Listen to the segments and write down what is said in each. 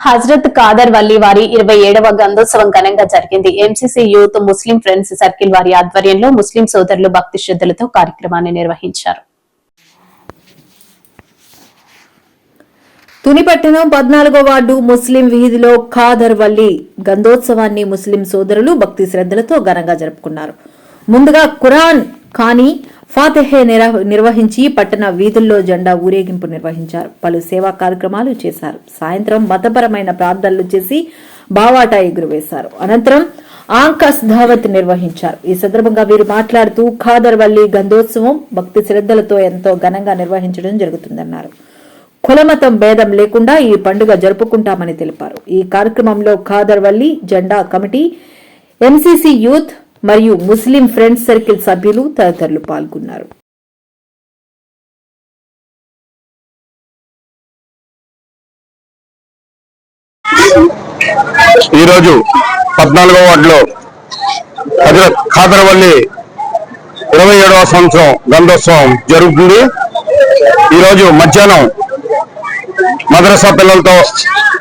హజరత్ కాదర్ వల్లి వారి ఇరవై ఏడవ గంధోత్సవం ఘనంగా జరిగింది. M C C youth Muslim friends circle వారి ఆధ్వర్యంలో ముస్లిం సోదరులు భక్తి శ్రద్ధలతో కార్యక్రమాన్ని నిర్వహించారు. తునిపట్టణం పద్నాలుగో వార్డు ముస్లిం వీధిలో ఖాదర్ వల్లి గంధోత్సవాన్ని ముస్లిం సోదరులు భక్తి శ్రద్ధలతో ఘనంగా జరుపుకున్నారు. ముందుగా ఖురాన్ ఖానీ ఫాతెహే నిర్వహించి పట్టణ వీధుల్లో జెండా ఊరేగింపు నిర్వహించారు. పలు సేవా కార్యక్రమాలు చేశారు. సాయంత్రం మతపరమైన ప్రార్థనలు చేసి బావాటా ఎగురవేశారు. అనంతరం ఆంకస్ ధావత్ నిర్వహించారు. ఈ సందర్భంగా వీరు మాట్లాడుతూ ఖాదర్వల్లి గంధోత్సవం భక్తి శ్రద్ధలతో ఎంతో ఘనంగా నిర్వహించడం జరుగుతుందన్నారు. కులమతం భేదం లేకుండా ఈ పండుగ జరుపుకుంటామని తెలిపారు. ఈ కార్యక్రమంలో ఖాదర్వల్లి జెండా కమిటీ ఎంసీసీ యూత్ మరియు ముస్లిం ఫ్రెండ్స్ సర్కిల్ సభ్యులు తదితరులు పాల్గొన్నారు. ఈరోజు పద్నాలుగో వార్డులో హజరత్ ఖాదరవల్లి ఇరవై ఏడవ సంవత్సరం గంధోత్సవం జరుగుతుంది. ఈరోజు మధ్యాహ్నం మదరసా పిల్లలతో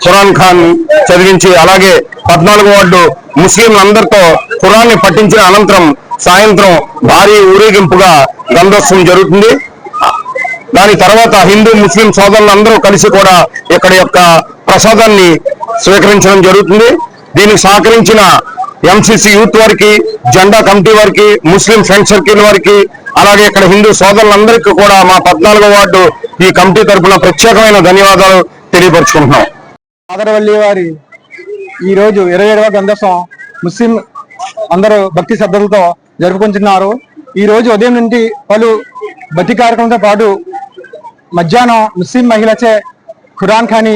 ఖురాన్ ఖాన్ చదివించి అలాగే పద్నాలుగో వార్డు ముస్లింలందరితో ఖురాన్ని పట్టించిన అనంతరం సాయంత్రం భారీ ఊరేగింపుగా గంధోత్సవం జరుగుతుంది. దాని తర్వాత హిందూ ముస్లిం సోదరులందరూ కలిసి కూడా ఇక్కడ యొక్క ప్రసాదాన్ని స్వీకరించడం జరుగుతుంది. దీనికి సహకరించిన ఎంసీసీ యూత్ వారికి జెండా కమిటీ వారికి ముస్లిం ఫ్రెండ్ సర్కిల్ వారికి అలాగే ఇక్కడ హిందూ సోదరులందరికీ కూడా మా పద్నాలుగో వార్డు ఈ కమిటీ తరపున ప్రత్యేకమైన ధన్యవాదాలు తెలియపరుచుకుంటున్నాం. ఆదరవల్లి వారి ఈ రోజు ఇరవై ఏడవ గంధోత్సవం ముస్లిం అందరూ భక్తి శ్రద్ధలతో జరుపుకుంటున్నారు. ఈ రోజు ఉదయం నుండి పలు భక్తి కార్యక్రమంతో పాటు మధ్యాహ్నం ముస్లిం మహిళచే ఖురాన్ ఖానీ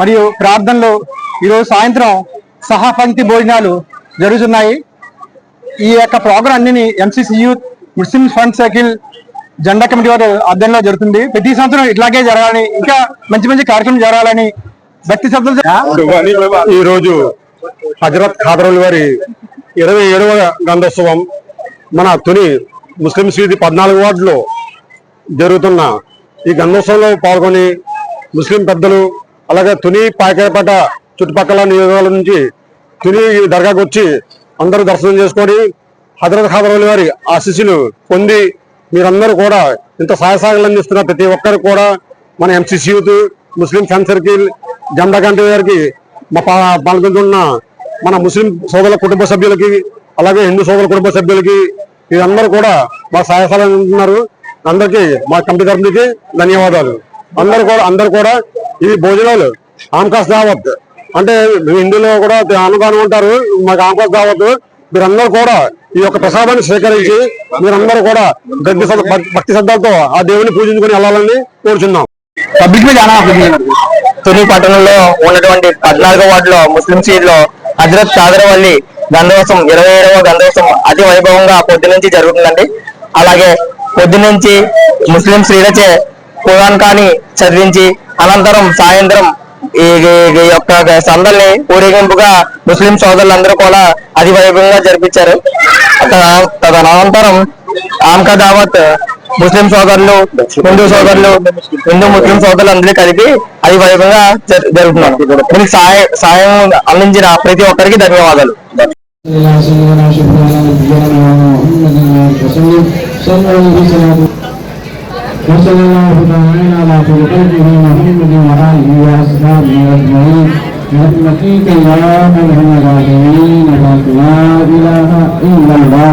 మరియు ప్రార్థనలు ఈరోజు సాయంత్రం సహాపంక్తి భోజనాలు జరుగుతున్నాయి. ఈ యొక్క ప్రోగ్రాం అన్ని M C C youth Muslim fund circle జెండా కమిటీ వారి ఆధ్వర్యంలో జరుగుతుంది. ప్రతి సంవత్సరం ఇట్లాగే జరగాలని ఇంకా మంచి మంచి కార్యక్రమం జరగాలని భక్తి శ్రద్ధలు ఈ రోజు హజరత్ ఖాదరుల్ వారి ఇరవై ఏడవ గంధోత్సవం మన తొలి ముస్లిం వీధి పద్నాలుగు వార్డులో జరుగుతున్న ఈ గంధోత్సవంలో పాల్గొని ముస్లిం పెద్దలు అలాగే తుని పాకేపేట చుట్టుపక్కల నియోజకవర్గాల నుంచి తుని దర్గాకు వచ్చి అందరూ దర్శనం చేసుకొని హజరత్ ఖాదరుల్ వారి ఆశీస్సులు పొంది మీరందరూ కూడా ఇంత సహాయ అందిస్తున్న ప్రతి ఒక్కరు కూడా మన M C C youth Muslim friend circle జెండా కంటి గారికి మా పా- పాల్గొంటున్న మన ముస్లిం సోదరుల కుటుంబ సభ్యులకి అలాగే హిందూ సోదరుల కుటుంబ సభ్యులకి వీరందరూ కూడా మా సహాయ అందరికీ మా కమిటీ తరఫునికి ధన్యవాదాలు. అందరూ కూడా అందరూ కూడా ఇది భోజనాలు ఆమ్కాస్ దావత్. అంటే హిందీలో కూడా అనుగానం ఉంటారు మాకు ఆమ్కాస్ దావత్. మీరందరూ కూడా ఈ యొక్క ప్రసాదాన్ని స్వీకరించి మీరందరూ కూడా భక్తి భక్తి శ్రద్ధలతో ఆ దేవుని పూజించుకుని వెళ్ళాలని కోరుచున్నాం. పబ్లిక్ మీద తుని పట్టణంలో ఉన్నటువంటి పద్నాలుగో వార్డులో ముస్లిం సీడ్లో హజరత్ కాదరవల్లి గంధోత్సవం ఇరవై ఏడవ గంధోత్సవం అతి వైభవంగా పొద్దు నుంచి జరుగుతుందండి. అలాగే పొద్దు నుంచి ముస్లిం స్త్రీలచే ఖురాన్ కాని చదివించి అనంతరం సాయంత్రం ఈ యొక్క సందల్ని ఊరేగింపుగా ముస్లిం సోదరులందరూ కూడా అతి వైభవంగా జరిపించారు. తదనంతరం ఆమ్కా దావత్ ముస్లిం సోదరులు హిందూ సోదరులు హిందూ ముస్లిం సోదరులు అందరూ కలిపి అది వైభవంగా జరు- జరుగుతున్నారు దీనికి సాయ సాయం అందించిన ప్రతి ఒక్కరికి ధన్యవాదాలు إلى سيدنا شفيعنا نبينا محمد وسلم صلى الله عليه وسلم وصلى الله تعالى على خير خلقه محمد وآله وأصحابه أجمعين برحمتك يا أرحم الراحمين لا إله إلا الله